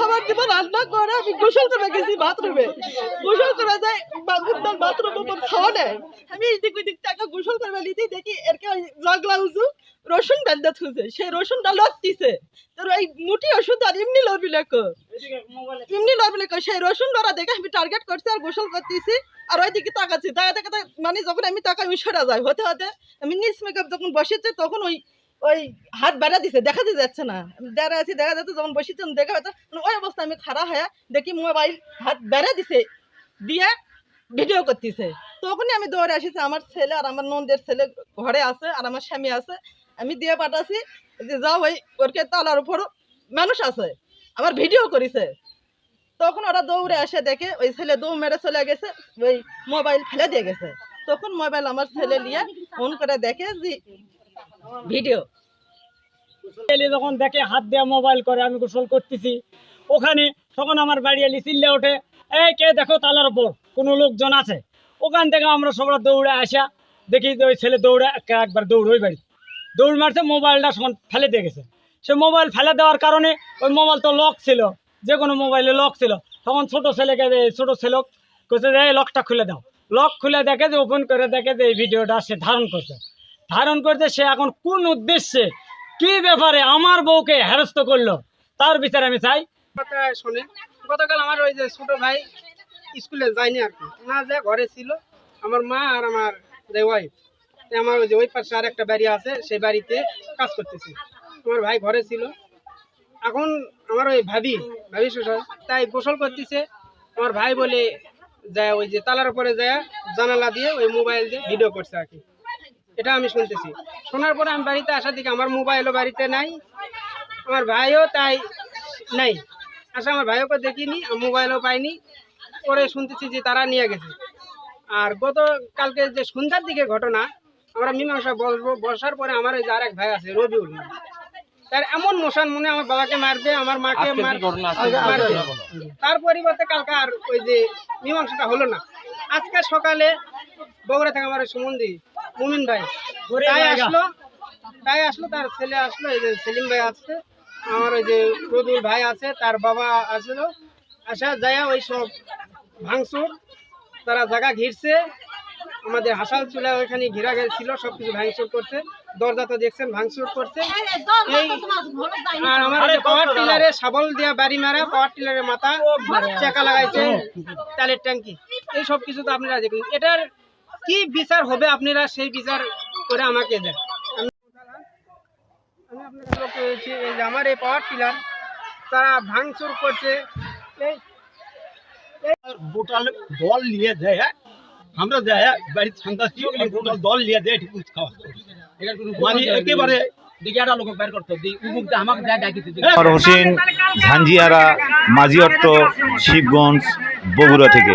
খাবার দিব রান্না করে, আমি গোসল করে গেছি বাথরুমে। গোসল করে বাথরুম খাওয়া নেয় আমি এদিক ওইদিক টাকা গোসল করে দেখি এরকে রসুন থুছে লড়তিছে তোর ওষুধ আর এমনি লড়বি লেখো। এমনি লড়বি লেখো। সেই রসুন ধরা দেখে আমি টার্গেট করছি আর গোসল করতেছি। আর ওই দিকে তাকাচ্ছি মানে যখন আমি টাকা আমি সরা যাই হতে হতে আমি নিজ মেকআপ যখন বসেছে, তখন ওই ওই হাত বেড়া দিছে দেখা দিয়ে যাচ্ছে না। দাঁড়া আছি দেখা যাচ্ছে যখন বসেছি দেখা যাচ্ছে মানে ওই অবস্থা আমি খারাপ হয়ে দেখি মোবাইল হাত বেড়া দিছে, দিয়ে ভিডিও করতেছে। তখনই আমি দৌড়ে আসিছি আমার ছেলে আর আমার নন্দের ছেলে ঘরে আছে আর আমার স্বামী আছে। আমি দিয়ে পাঠাছি যে যাও ওই, ওরকে তলার উপর মানুষ আছে, আমার ভিডিও করেছে। তখন ওরা দৌড়ে আসে দেখে ওই ছেলে দৌড় মেরে চলে গেছে, ওই মোবাইল ফেলে দিয়ে গেছে। তখন মোবাইল আমার ছেলে নিয়ে ফোন করে দেখে যে ভিডিও। ছেলে যখন দেখে হাত দেওয়া মোবাইল করে, আমি গোসল করতেছি। ওখানে তখন আমার বাড়ি এলি, চিল্লে ওঠে, এই কে দেখো তালার উপর? কোনো লোকজন আছে? ওখান থেকে আমরা সবাই দৌড়ে আসা দেখি ওই ছেলে দৌড়ে একবার দৌড় ওই বাড়ি। দৌড় মারছে মোবাইলটা সখন ফেলে দিয়ে গেছে। সে মোবাইল ফেলে দেওয়ার কারণে ওই মোবাইল তো লক ছিল, যে কোনো মোবাইলে লক ছিল। তখন ছোট ছেলেকে ছোট ছেলে কোথায় যে লকটা খুলে দাও। লক খুলে দেখে যে ওপেন করে দেখে যে, এই ভিডিওটা সে ধারণ করছে। ধারণ করতে সে এখন কোন উদ্দেশ্যে, কি ব্যাপারে আমার বউকে হেরস্ত করল, তার বিচার আমি চাই। শোনে গতকাল আমার ওই যে ছোট ভাই স্কুলে যায়নি আর কি। না যে ঘরে ছিল, আমার মা আর আমার যে ওয়াইফ আমার ওই যে ওই পাশে আর একটা বাড়ি আছে সেই বাড়িতে কাজ করতেছি। আমার ভাই ঘরে ছিল। এখন আমার ওই ভাবি ভাবি শ্বশুর, তাই গোসল করতেছে। আমার ভাই বলে যায়, ওই যে তালার উপরে যায়, জানালা দিয়ে ওই মোবাইল দিয়ে ভিডিও করছে আর কি। এটা আমি শুনতেছি। শোনার পরে আমি বাড়িতে আসার দিকে আমার মোবাইলও বাড়িতে নাই আমার ভাইও তাই নাই। আচ্ছা আমার ভাইওকে দেখিনি মোবাইলও পাইনি। পরে শুনতেছি যে তারা নিয়ে গেছে। আর গত কালকে যে সন্ধ্যার দিকে ঘটনা আমরা মীমাংসা বসবো বসার পরে আমার ওই যে আরেক ভাই আছে রবিউল। তার এমন মোশন মনে আমার বাবাকে মারবে আমার মাকে মার- মারবে তার পরিবর্তে কালকে আর ওই যে মীমাংসাটা হলো না। আজকে সকালে বগুড়া থেকে আমার সুমন্দি মুমিন ভাই। তাই আসলো তাই আসলো তার ছেলে আসলো এই যে সেলিম ভাই আসছে। আমার ওই যে রবিউল ভাই আছে তার বাবা আসলো। আসা যায় ওই সব ভাঙচুর তারা জায়গা ঘিরছে। আমাদের হাসাল চুলা ওইখানে ঘেরা ছিল সব কিছু ভাঙচুর করছে। দরজা তো দেখছেন ভাঙচুর করছে এই আর আমার পাওয়ার টিলারে শাবল দেওয়া বাড়ি মারা পাওয়ার টিলারের মাথা চাকা লাগাইছে তেলের ট্যাঙ্কি। এই সব কিছু তো আপনারা দেখুন। এটার কি বিচার হবে আপনারা সেই বিচার করে আমাকে দেন। আমি কাছে এই যে আমার এই পাওয়ার টিলার তারা ভাঙচুর করছে। এই বোটাল দল নিয়ে দেয় হ্যাঁ? আমরা দেয় বাড়ির সন্তাসী বোটাল দল নিয়ে দেয় ঠিক খাওয়া মানে একেবারে হোসেন ঝাঞ্জিয়ারা মাঝিয়ট্ট শিবগঞ্জ বগুড়া থেকে।